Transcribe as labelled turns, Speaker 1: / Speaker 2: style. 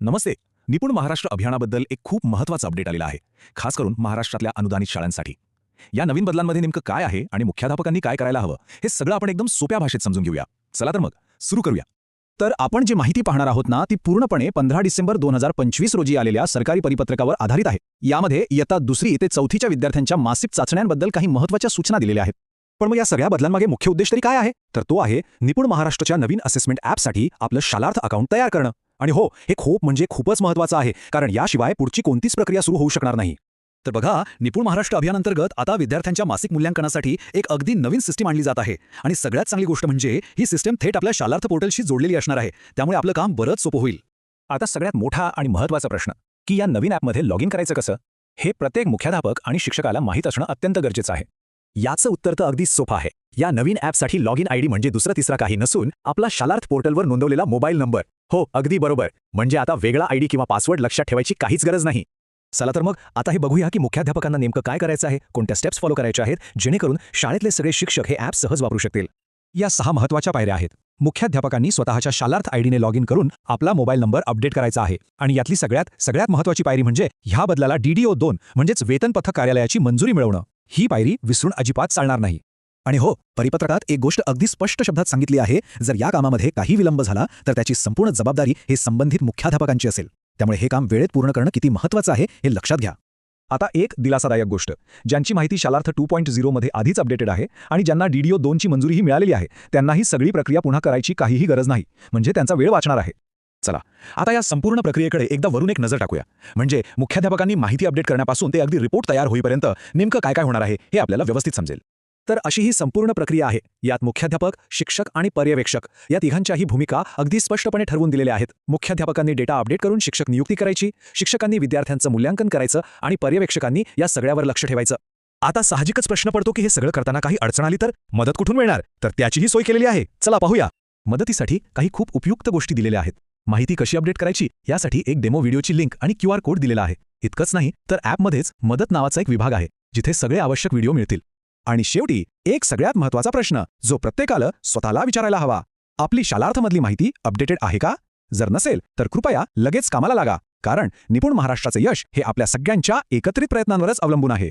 Speaker 1: नमस्ते. निपुण महाराष्ट्र अभियानाबद्दल एक खूप महत्त्वाचं अपडेट आलेलं आहे. खास करून महाराष्ट्रातल्या अनुदानित शाळांसाठी. या नवीन बदलांमध्ये नेमकं काय आहे आणि मुख्याध्यापकांनी काय करायला हवं हे सगळं आपण एकदम सोप्या भाषेत समजून घेऊया. चला तर मग सुरू करूया.
Speaker 2: तर आपण जी माहिती पाहणार आहोत ना ती पूर्णपणे पंधरा डिसेंबर दोन हजार पंचवीस रोजी आलेल्या सरकारी परिपत्रकावर आधारित आहे. यामध्ये इयत्ता दुसरी ते चौथीच्या विद्यार्थ्यांच्या मासिक चाचण्यांबद्दल काही महत्त्वाच्या सूचना दिलेल्या आहेत.
Speaker 1: पण मग या सगळ्या बदलांमागे मुख्य उद्देश तरी काय आहे? तर तो आहे निपुण महाराष्ट्राच्या नवीन असेसमेंट ॲपसाठी आपलं शालार्थ अकाउंट तयार करणं. आणि हो हे खूप म्हणजे खूपच महत्त्वाचं आहे कारण याशिवाय पुढची कोणतीच प्रक्रिया सुरू होऊ शकणार नाही.
Speaker 2: तर बघा निपुण महाराष्ट्र अभियानांतर्गत आता विद्यार्थ्यांच्या मासिक मूल्यांकनासाठी एक अगदी नवीन सिस्टीम आणली जात आहे. आणि सगळ्यात चांगली गोष्ट म्हणजे ही सिस्टीम थेट आपल्या शालार्थ पोर्टलशी जोडलेली असणार आहे. त्यामुळे आपलं काम बरंच सोपं होईल.
Speaker 1: आता सगळ्यात मोठा आणि महत्त्वाचा प्रश्न की या नवीन ॲपमध्ये लॉग इन करायचं कसं? हे प्रत्येक मुख्याध्यापक आणि शिक्षकाला माहीत असणं अत्यंत गरजेचं आहे. याचं उत्तर तर अगदी सोपं आहे. या नवीन ॲपसाठी लॉग इन आय डी म्हणजे दुसरा तिसरा काही नसून आपला शालार्थ पोर्टलवर नोंदवलेला मोबाईल नंबर. हो अगदी बरोबर. म्हणजे आता वेगळा आयडी किंवा पासवर्ड लक्षात ठेवायची काहीच गरज नाही. चला तर मग आता हे बघूया की मुख्याध्यापकांना नेमकं काय करायचं आहे कोणत्या स्टेप्स फॉलो करायच्या आहेत जेणेकरून शाळेतले सगळे शिक्षक हे ॲप सहज वापरू शकतील.
Speaker 2: या सहा महत्त्वाच्या पायऱ्या आहेत. मुख्याध्यापकांनी स्वतःच्या शालार्थ आयडीने लॉग इन करून आपला मोबाईल नंबर अपडेट करायचा आहे. आणि यातली सगळ्यात सगळ्यात महत्त्वाची पायरी म्हणजे ह्या बदलाला डीडीओ दोन म्हणजेच वेतन पथक कार्यालयाची मंजुरी मिळवणं. ही पायरी विसरून अजिबात चालणार नाही. आणि हो परिपत्रकात एक गोष्ट अगदी स्पष्ट शब्दात सांगितली आहे जर या कामामध्ये काही विलंब झाला तर त्याची संपूर्ण जबाबदारी हे संबंधित मुख्याध्यापकांची असेल. त्यामुळे हे काम वेळेत पूर्ण करणं किती महत्त्वाचं आहे हे लक्षात घ्या.
Speaker 1: आता एक दिलासादायक गोष्ट ज्यांची माहिती शालार्थ टू पॉईंट झिरोमध्ये आधीच अपडेटेड आहे आणि ज्यांना डीडीओ दोनची मंजुरीही मिळालेली आहे त्यांना ही सगळी प्रक्रिया पुन्हा करायची काहीही गरज नाही म्हणजे त्यांचा वेळ वाचणार आहे. चला आता या संपूर्ण प्रक्रियेकडे एकदा वरून एक नजर टाकूया. म्हणजे मुख्याध्यापकांनी माहिती अपडेट करण्यापासून ते अगदी रिपोर्ट तयार होईपर्यंत नेमकं काय काय होणार आहे हे आपल्याला व्यवस्थित समजेल. तर अशी ही संपूर्ण प्रक्रिया आहे. यात मुख्याध्यापक शिक्षक आणि पर्यवेक्षक या तिघांच्याही भूमिका अगदी स्पष्टपणे ठरवून दिलेल्या आहेत. मुख्याध्यापकांनी डेटा अपडेट करून शिक्षक नियुक्ती करायची शिक्षकांनी विद्यार्थ्यांचं मूल्यांकन करायचं आणि पर्यवेक्षकांनी या सगळ्यावर लक्ष ठेवायचं. आता साहजिकच प्रश्न पडतो की हे सगळं करताना काही अडचण आली तर मदत कुठून मिळणार? तर त्याचीही सोय केलेली आहे. चला पाहूया. मदतीसाठी काही खूप उपयुक्त गोष्टी दिलेल्या आहेत. माहिती कशी अपडेट करायची यासाठी एक डेमो व्हिडिओची लिंक आणि क्यू आर कोड दिलेला आहे. इतकंच नाही तर ॲपमध्येच मदत नावाचा एक विभाग आहे जिथे सगळे आवश्यक व्हिडिओ मिळतील. आणि शेवटी एक सगळ्यात महत्त्वाचा प्रश्न जो प्रत्येकाला स्वतःला विचारायला हवा. आपली शालार्थमधली माहिती अपडेटेड आहे का? जर नसेल तर कृपया लगेच कामाला लागा कारण निपुण महाराष्ट्राचं यश हे आपल्या सगळ्यांच्या एकत्रित प्रयत्नांवरच अवलंबून आहे.